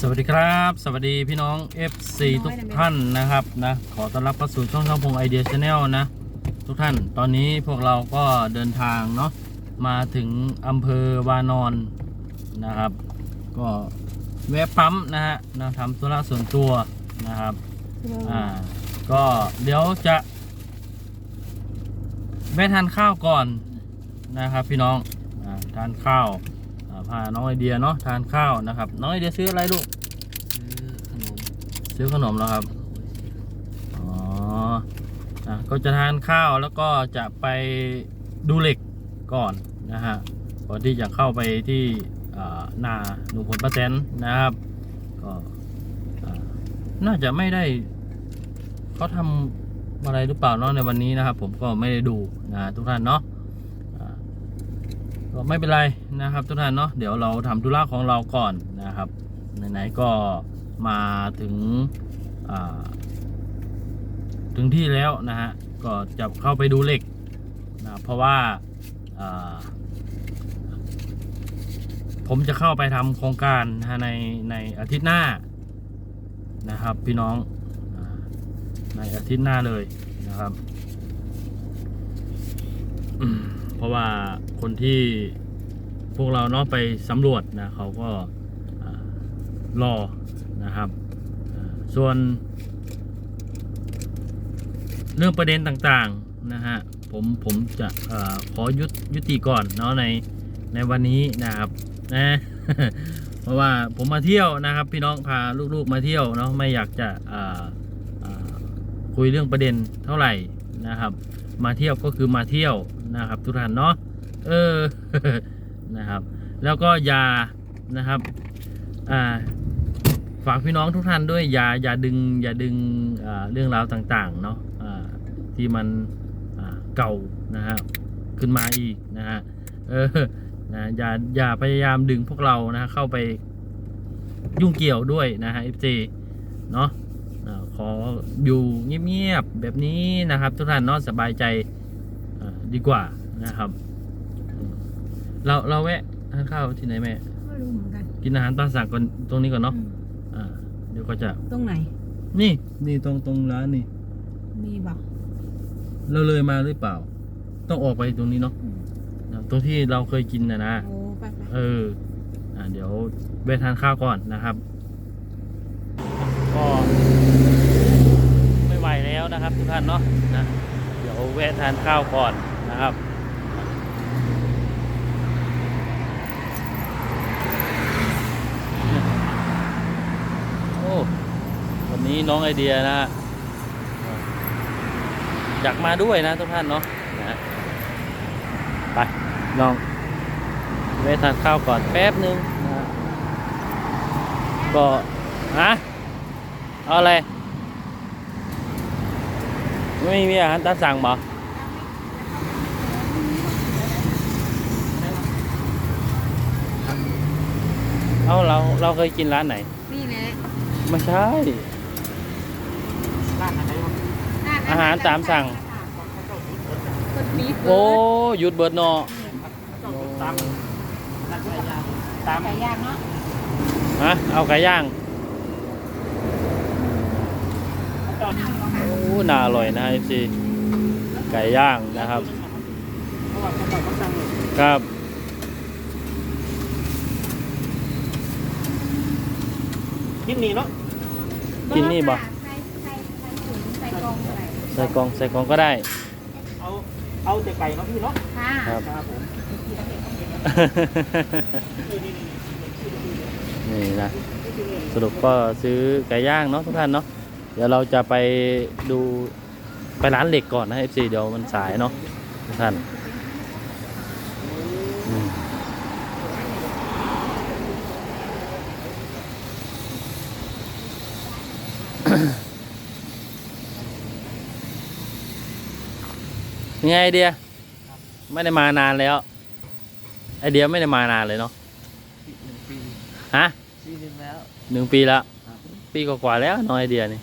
สวัสดีครับ สวัสดีพี่น้อง FC ทุกท่านนะครับนะขอต้อนรับเข้าสู่ช่องช่องพงไอเดียชาแนลนะ ทุกท่านตอนนี้พวกเราก็เดินทางเนาะมาถึงอำเภอวานอนนะครับ ก็แวะปั๊มนะฮะนะทำธุระส่วนตัวนะครับอ่าก็เดี๋ยวจะแวะทานข้าวก่อนนะครับพี่น้องอาทานข้าว พาน้องไอเดียเนาะทานข้าวนะครับ น้องไอเดียซื้ออะไรลูกซื้อขนมซื้อขนมแล้วครับ อ๋ออะก็จะทานข้าวแล้วก็จะไปดูเหล็กก่อนนะฮะ ก่อนที่จะเข้าไปที่อ่านาหนุ่มผลประแตนนะครับ ก็อ่าน่าจะไม่ได้เขาทำอะไรหรือเปล่าเนาะในวันนี้นะครับ ผมก็ไม่ได้ดูนะทุกท่านเนาะอ่า ก็ไม่เป็นไรนะครับทุกท่านเนาะเดี๋ยวเราทำธุระของเราก่อนนะครับไหนๆก็มาถึงถึงที่แล้วนะฮะก็จะเข้าไปดูเหล็กนะเพราะว่าผมจะเข้าไปทำโครงการในในอาทิตย์หน้านะครับ พี่น้องในอาทิตย์หน้าเลยนะครับ เพราะว่าคนที่พวกเราเนาะไปสำรวจนะเขาก็รอนะครับ ส่วน เรื่องประเด็นต่างๆนะฮะผมผมจะอขอยุตยุติก่อนเนาะในในวันนี้นะครับนะเพราะว่าผมมาเที่ยวนะครับ พี่น้องพาลูกๆมาเที่ยวเนาะไม่อยากจะคุยเรื่องประเด็นเท่าไหร่นะครับ มาเที่ยวก็คือมาเที่ยวนะครับ ทุกท่านเนาะเออนะครับ แล้วก็อย่านะครับอ่าฝากพี่น้องทุกท่านด้วยอย่าอย่าดึงอย่าดึงเรื่องราวต่างๆเนาะอ่าที่มันเก่านะฮะขึ้นมาอีกนะฮะเออนะอย่าอย่าพยายามดึงพวกเรานะะเข้าไปยุ่งเกี่ยวด้วยนะฮะ FJ เนาะอ่าขออยู่เงียบๆแบบนี้นะครับ ทุกท่านเนาะสบายใจ ดีกว่านะครับอืมเราเราแวะทานข้าวที่ไหนแม่ ไม่รู้เหมือนกันกินอาหารตามสั่งก่อนตรงนี้ก่อนเนาะอืมอ่าเดี๋ยวก็จะ ตรงไหน นี่นี่ตรงตรงร้านนี่ มีบอกเราเลยมาหรือเปล่า ต้องออกไปตรงนี้เนาะนะตรงที่เราเคยกินนะนะ โอ้ไปไปเออ อ่าเดี๋ยวไปทานข้าวก่อนนะครับ ก็ไม่ไหวแล้วนะครับทุกท่านเนาะนะ เดี๋ยวแวะทานข้าวก่อน นะครับโอ้วันนี้น้องไอเดียนะอยากมาด้วยนะทุกท่านเนาะนะไปลองไปทานข้าวก่อนแป๊บนึงนะก็ฮะเอาอะไรไม่มีอาหารตามสั่งบ่ เอาเราเราเคยกินร้านไหน นี่แหละไม่ใช่ ร้านอะไรวะอาหารตามสั่ง คนมีโอ้หยุดเบิดเนอตามร้านไก่ย่างตามไก่ย่างเนาะฮะเอาไก่ย่างจอดโอ้น่าอร่อยนะเอฟซีไก่ย่างนะครับ เพราะว่าเขาบอกเขาสั่งเลยครับ กินนี่เนาะกินนี่บ่ ใส่ใส่ใส่ถุงใส่กล่องอะไรใส่กล่องใส่กล่องก็ได้ เอาเอาแต่ไก่เนาะพี่เนาะค่ะครับ ครับผมนี่นะสรุปก็ซื้อไก่ย่างเนาะทุกท่านเนาะเดี๋ยวเราจะไปดูไปร้านเหล็กก่อนนะเอฟซีเดี๋ยวมันสายเนาะทุกท่าน ไงไอเดีย ไม่ได้มานานแล้ว ไอเดียไม่ได้มานานเลยเนาะหนึ่งปีฮะปีหนึ่งแล้ว หนึ่งปีแล้วครับ ปีกว่าๆแล้วน้องไอเดียนี่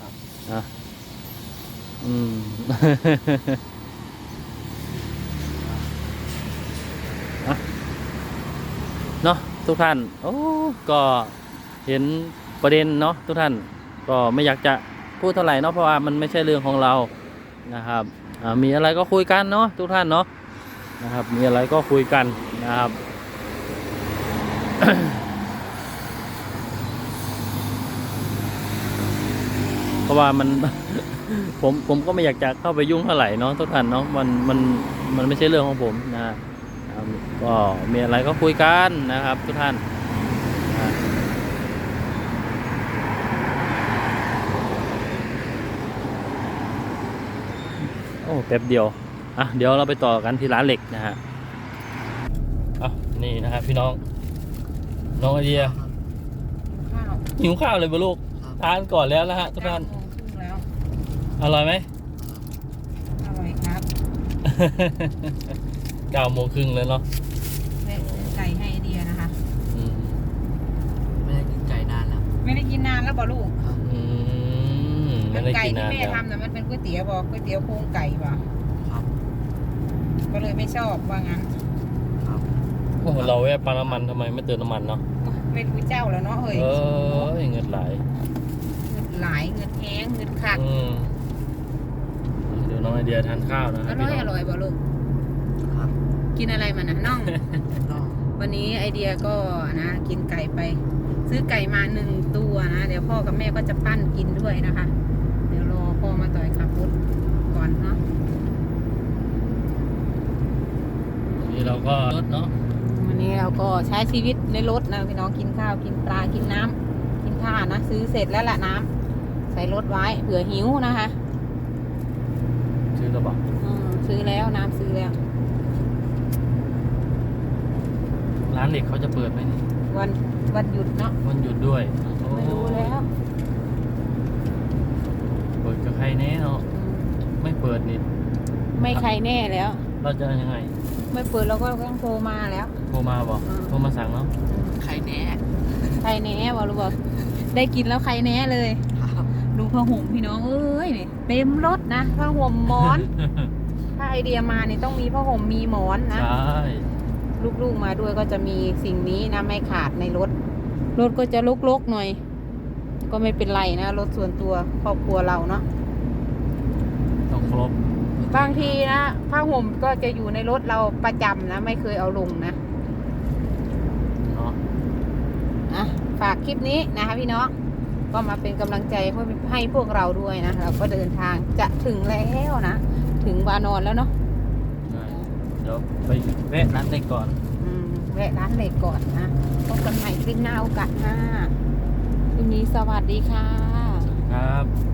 ครับอะอืม อะเนาะทุกท่าน โอ้ก็เห็นประเด็นเนาะทุกท่าน ก็ไม่อยากจะพูดเท่าไหร่เนาะเพราะว่ามันไม่ใช่เรื่องของเรานะครับอ่า มีอะไรก็คุยกันเนาะทุกท่านเนาะนะครับ มีอะไรก็คุยกันนะครับเพราะว่ามันผมผมก็ไม่อยากจะเข้าไปยุ่งเท่าไหร่เนาะทุกท่านเนาะมันมันมันไม่ใช่เรื่องของผมนะก็มีอะไรก็คุยกันนะครับ ทุกท่านนะโอ้แป๊บเดียว อะ เดี๋ยวเราไปต่อกันที่ร้านเหล็กนะฮะอะนี่นะครับพี่น้อง น้องไอเดียข้าวหิวข้าวเลยบ่ลูก ทานก่อนแล้วนะฮะทุกท่านเก้โมงครึ่งแล้วอร่อยไหมอร่อยครับเก้าโมงครึ่งแล้วเนาะแวะซื้อไก่ให้ไอเดียนะคะอืมไม่ได้กินไก่นานแล้ว ไม่ได้กินนานแล้วบ่ลูก อืมไม่ได้ไก่กินที่นานแม่แล้ว ทำน่ะมันเป็นก๋วยเตี๋ยวบอกก๋วยเตี๋ยวโครงไก่บ่ครับ ก็เลยไม่ชอบว่างั้นครับ โอ้โหเราแวะปั๊มน้ำมันทำไมไม่เติมน้ำมันเนาะ ก็ไม่รู้เจ้าแล้วเนาะเฮ้ยเออเงินไหลายเงินหลายเงินแห้งเงินคักอืมเดี๋ยวน้องไอเดียทานข้าวนะคอรับร่อยพี่อน้องร่อยบ่ลูกครับกินอะไรมันนะน่องก็วันนี้ไอเดียก็นะกินไก่ไป ซื้อไก่มาหนึ่งตัวนะ เดี๋ยวพ่อกับแม่ก็จะปั้นกินด้วยนะคะเดี๋ยวรอ พ่อมาต่อยขับรถก่อนเนาะวันนี้เราก็รถเนาะวันนี้เราก็ใช้ชีวิตในรถนะพี่น้องกินข้าวกินปลากินน้ำกินข้าวนะซื้อเสร็จแล้วละน้ำใส่รถไว้เผื่อหิวนะคะชื่อระบอกอืมซื้อแล้วน้ำซื้อแล้ว ร้านเหล็กเขาจะเปิดไหมนี่วันวันหยุดเนาะวันหยุดด้วยโอ้ ไม่รู้แล้ว เปิดกับใครแน่ เนาะอืมไม่เปิดนี่ไม่ใครแน่แล้ว เราจะยังไงไม่เปิดเราก็ต้องโทรมาแล้ว โทรมาบอกอืมโทรมาสั่งเนาะไข่แหน่ใครแน่วะรู้บอกได้กินแล้วใครแน่เลยครับดูผ้าห่มพี่น้องเอ้ยนี่เต็มรถนะผ้าห่มหมอน ถ้าไอเดียมานี่ต้องมีผ้าห่มมีหมอนนะใช่ลูกๆมาด้วยก็จะมีสิ่งนี้นะไม่ขาดในรถ รถก็จะลกๆหน่อย ก็ไม่เป็นไรนะ รถส่วนตัวครอบครัวเราเนาะต้อง ครบบางทีนะผ้าห่มก็จะอยู่ในรถเราประจำนะ ไม่เคยเอาลงนะเนาะอะฝากคลิปนี้นะคะพี่น้องก็มาเป็นกำลังใจให้ให้พวกเราด้วยนะเราก็เดินทางจะถึงแล้วนะ ถึงวานอนแล้วเนาะได้เดี๋ยวไปแวะร้านเหล็กก่อน อืมแวะร้านเหล็กก่อนนะพบกันใหม่คลิปหน้าโอกาสหน้าคลิปนี้สวัสดีค่ะ